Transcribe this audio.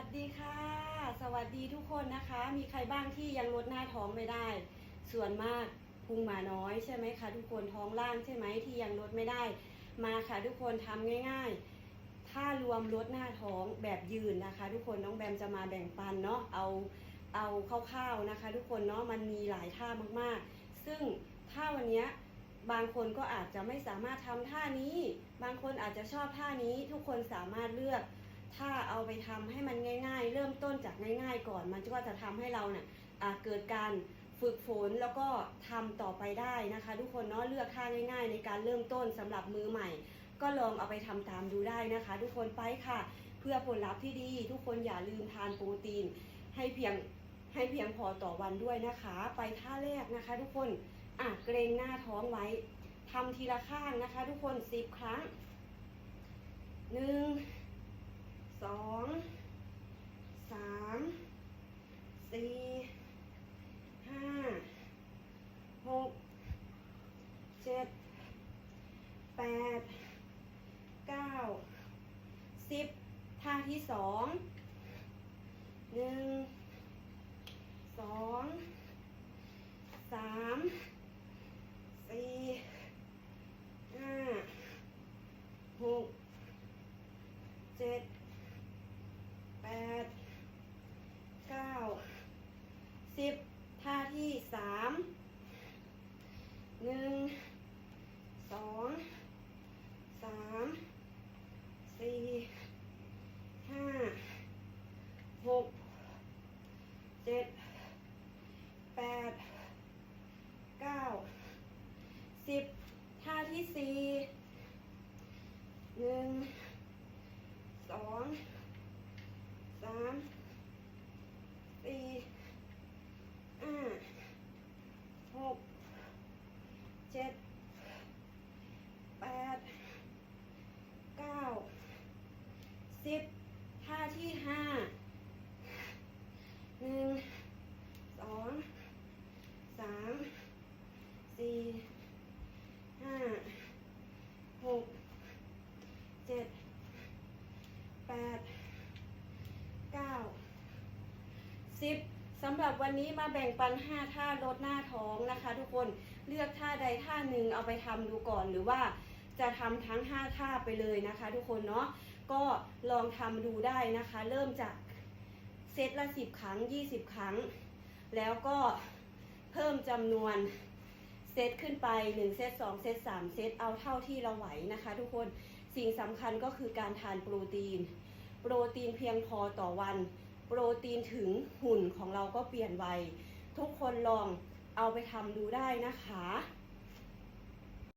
วัสดีค่ะ สวัสดีทุกคนนะคะ มีใครบ้างที่ยังลดหน้าท้องไม่ได้ ส่วนมากพุงมาน้อยใช่ไหมคะทุกคนท้องล่างใช่ไหมที่ยังลดไม่ได้ มาค่ะทุกคนทำง่ายๆ ถ้ารวมลดหน้าท้องแบบยืนนะคะ ทุกคนน้องแบมจะมาแบ่งปันเนาะเอาเอาคร่าวๆนะคะ ทุกคนเนาะมันมีหลายท่ามากๆ ซึ่งถ้าวันนี้บางคนก็อาจจะไม่สามารถทำท่านี้ บางคนอาจจะชอบท่านี้ทุกคนสามารถเลือก ถ้าเอาไปทำให้มันง่าย ๆ เริ่มต้นจากง่าย ๆ ก่อน มันก็จะทำให้เราเนี่ยเกิดการฝึกฝนแล้วก็ทำต่อไปได้นะคะ ทุกคนเนาะเลือกท่าง่าย ๆ ในการเริ่มต้นสำหรับมือใหม่ ก็ลองเอาไปทำตามดูได้นะคะ ทุกคนไปค่ะ เพื่อผลลัพธ์ที่ดี ทุกคนอย่าลืมทานโปรตีน ให้เพียงให้เพียงพอต่อวันด้วยนะคะ ไปท่าแรกนะคะ ทุกคนอะเกรงหน้าท้องไว้ทำทีละข้างนะคะ ทุกคนสิบครั้งหนึ่ง สองสามสี่ห้าหกเจ็ดแป ดเก้าสิบท่าที่สองหนึ่งสองสามสี่ห้าหกเจ็ดแปดเก้าสิบท่าที่สามหนึ่งสองสามสี่ห้า หกเจ็ดแปดเก้าสิบท่าที่สี่หนึ่งสองสามสี่ห้าหกเจ็ดแปดเก้าสิบท่าที่ห้าหนึ่งสองสามสี่ห้าหกเจ็ดแปด 9 10 สำหรับวันนี้มาแบ่งปัน 5 ท่าลดหน้าท้องนะคะ ทุกคนเลือกท่าใดท่าหนึ่งเอาไปทำดูก่อนหรือว่าจะทำทั้ง 5 ท่าไปเลยนะคะ ทุกคนเนาะก็ลองทำดูได้นะคะ เริ่มจากเซตละ 10 ครั้ง 20 ครั้ง แล้วก็เพิ่มจำนวนเซตขึ้นไป 1 เซต2 เซต3 เซตเอาเท่าที่เราไหวนะคะ ทุกคนสิ่งสำคัญก็คือการทานโปรตีน โปรตีนเพียงพอต่อวัน โปรตีนถึงหุ่นของเราก็เปลี่ยนไว ทุกคนลองเอาไปทำดูได้นะคะ